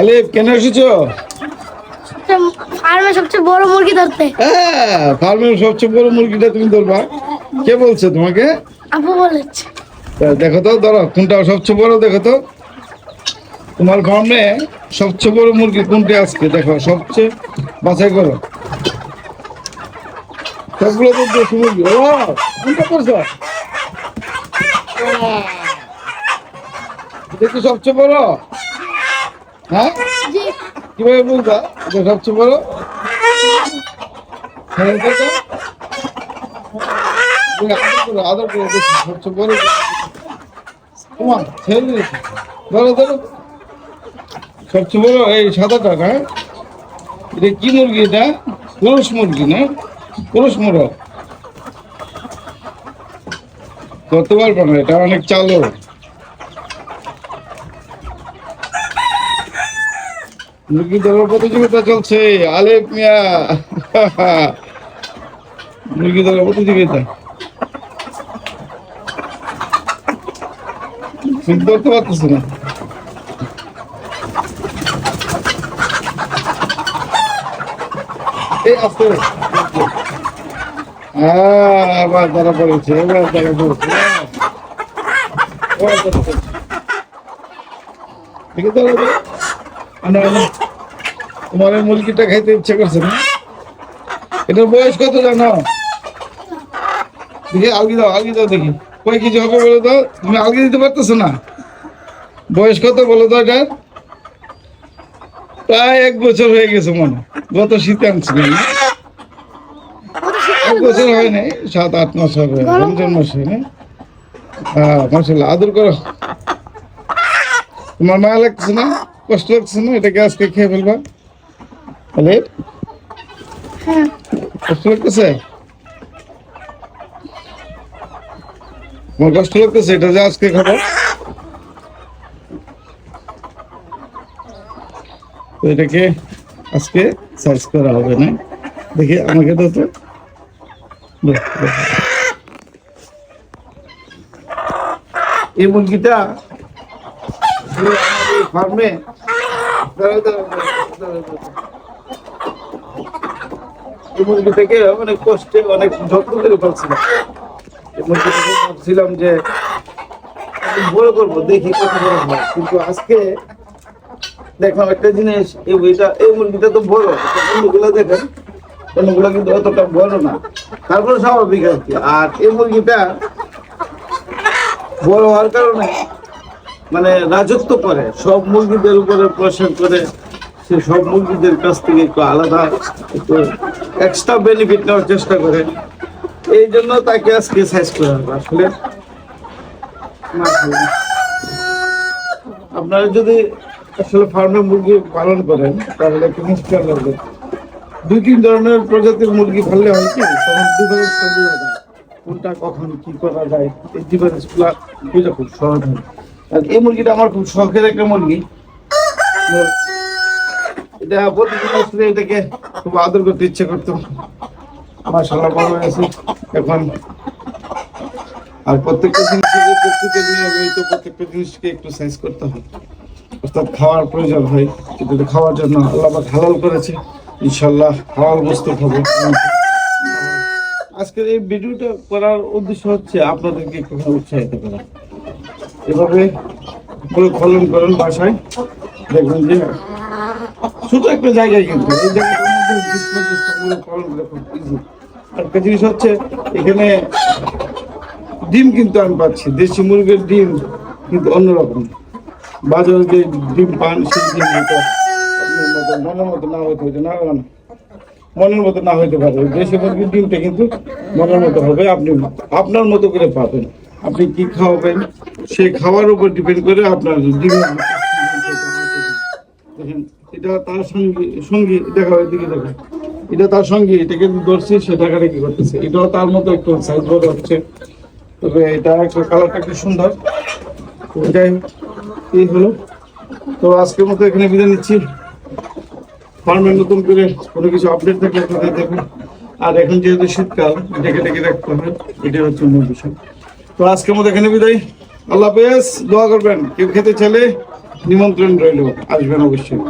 আলিফ কেন এসেছ? ফার্মে সবচেয়ে বড় মুরগি ধরতে। হ্যাঁ ফার্মের সবচেয়ে বড় মুরগিটা তুমি ধরবা। কে বলছে তোমাকে? আপু বলেছে। দেখো তো ধরো কোনটা সবচেয়ে বড় দেখো তো। তোমার ফার্মে সবচেয়ে বড় মুরগি কোনটি আজকে? দেখো সবচেয়ে বাছাই করো। সবগুলো তো দেশি মুরগি। ও কোনটা করছ? এটা সবচেয়ে বড়? হ্যাঁ? কীভাবে বলবা? এটা সবচেয়ে বড়? হ্যাঁ, সবচেয়ে বড় ধরো সবচেয়ে বড় এই সাদাটা না এটা কি মুরগি এটা? পুরুষ মুরগি না? পুরুষ মোরগ। করতে পারব না এটা অনেক চালো। ধরার প্রতিযোগিতা চলছে। আলেপ মিয়া। মুরগি ধরার প্রতিযোগিতা। ধরতে পারতেছি না। এই, আস্তে। এবার ধরা পড়েছে। এবার ধরা পড়েছে। তোমার এই মুরগিটা খাইতে ইচ্ছে করছে না? এটার বয়স কত জানো? দেখি, আলগি দাও আলগি দাও দেখি। কয় কেজি হবে বলো তো? তুমি আলগি দিতে পারতেছো না? বয়স কত বলো তো এটার? প্রায় এক বছর হয়ে গেছে মনে। গত শীতে আনছিলাম এক বছর হয় নাই, সাত, আট মাস হবে, রমজান মাস হয় না হ্যাঁ আদর করো। তোমার মায়া লাগছে না? কষ্ট লাগছে না? এটাকে আজকে খেয়ে ফেলবা। তাহলে কষ্ট লাগতেছে তোমার কষ্ট লাগতেছে এটা যে আজকে খাব তো এটাকে আজকে সার্চ করা হবে না দেখি আমাকে তো তো দাও, দাও। এই মুরগিটা ফার্মে এই মুরগিটাকে অনেক কষ্টে, অনেক যত্ন করে পাচ্ছিলাম ভাবছিলাম যে বড় করব, দেখি কত বড় হয়। কিন্তু আজকে দেখলাম একটা জিনিস, এই এই মুরগিটা তো বড়, অন্যগুলো দেখেন, অন্যগুলো কিন্তু অতটা বড় না। তারপরে স্বাভাবিক আর কি। আর এই মুরগিটা বড় হওয়ার কারণে মানে রাজত্ব করে, সব মুরগিদের উপরে প্রসার করে সে সব মুরগিদের কাছ থেকে একটু আলাদা একটু এক্সট্রা বেনিফিট নেওয়ার চেষ্টা করে। এই জন্য তাকে আজকে সাইজ করে আসলে আপনারা যদি আসলে ফার্মে মুরগি পালন করেন, তাহলে একটু নিশ্চয় লাগবে। দুই তিন ধরনের প্রজাতির মুরগি পাললে হয় কি? যায়। কোনটা কখন কি করা যায়? এই ডিফারেন্সগুলা খুব সহজ হয়। এই মুরগিটা আমার খুব শখের একটা মুরগি। এটা প্রতিদিন আসলে এটাকে খুব আদর করতে ইচ্ছে করতো। মাসাল্লাহ বড় হয়েছে এখন আর প্রত্যেকটা জিনিসকে প্রস্তুতি নিয়ে প্রত্যেকটা জিনিসকে একটু সাইজ করতে হয়। অর্থাৎ খাওয়ার প্রয়োজন হয়। কিন্তু খাওয়ার জন্য আল্লাহ হালাল করেছে। ইনশাল্লাহ হালাল বস্তু খাব। আজকের এই ভিডিওটা করার উদ্দেশ্য হচ্ছে আপনাদেরকে একটু উৎসাহিত করা। এভাবে ফলন করেন বাসায়। দেখবেন যে ছোট একটা জায়গায় কিন্তু। একটা জিনিস হচ্ছে, এখানে ডিম কিন্তু আমি পাচ্ছি দেশি মুরগির ডিম কিন্তু অন্যরকম বাজারে যে ডিম পান, সেই ডিম মনের মতো না হতে হইতে না না। মনের মতো না হইতে পারে দেশি মুরগির ডিমটা কিন্তু মনের মতো হবে, আপনি আপনার মতো করে পাবেন আপনি কি খাওয়াবেন, সেই খাওয়ার উপর ডিপেন্ড করে আপনার ডিম দেখেন এটা তার সঙ্গে সঙ্গী দেখা এদিকে দেখেন এটা তার সঙ্গে এটাকে ধরছি সে টাকাটা কি করতেছে? এটাও তার মতো একটু সাইজ বড় হচ্ছে। তবে এটা একটা কালারটা একটু সুন্দর। হোক, এই হলো। তো আজকের মতো এখানে বিদায় নিচ্ছি। ফার্মের নতুন করে কোনো কিছু আপডেট থাকলে আপনাদের দেখুন। আর এখন যেহেতু শীতকাল ডেকে ডেকে রাখতে হবে। এটা হচ্ছে মূল বিষয়। তো আজকের মতো এখানে বিদায়। আল্লাহ হাফেজ দোয়া করবেন। কেউ খেতে চাইলে নিমন্ত্রণ রইল। আসবেন অবশ্যই।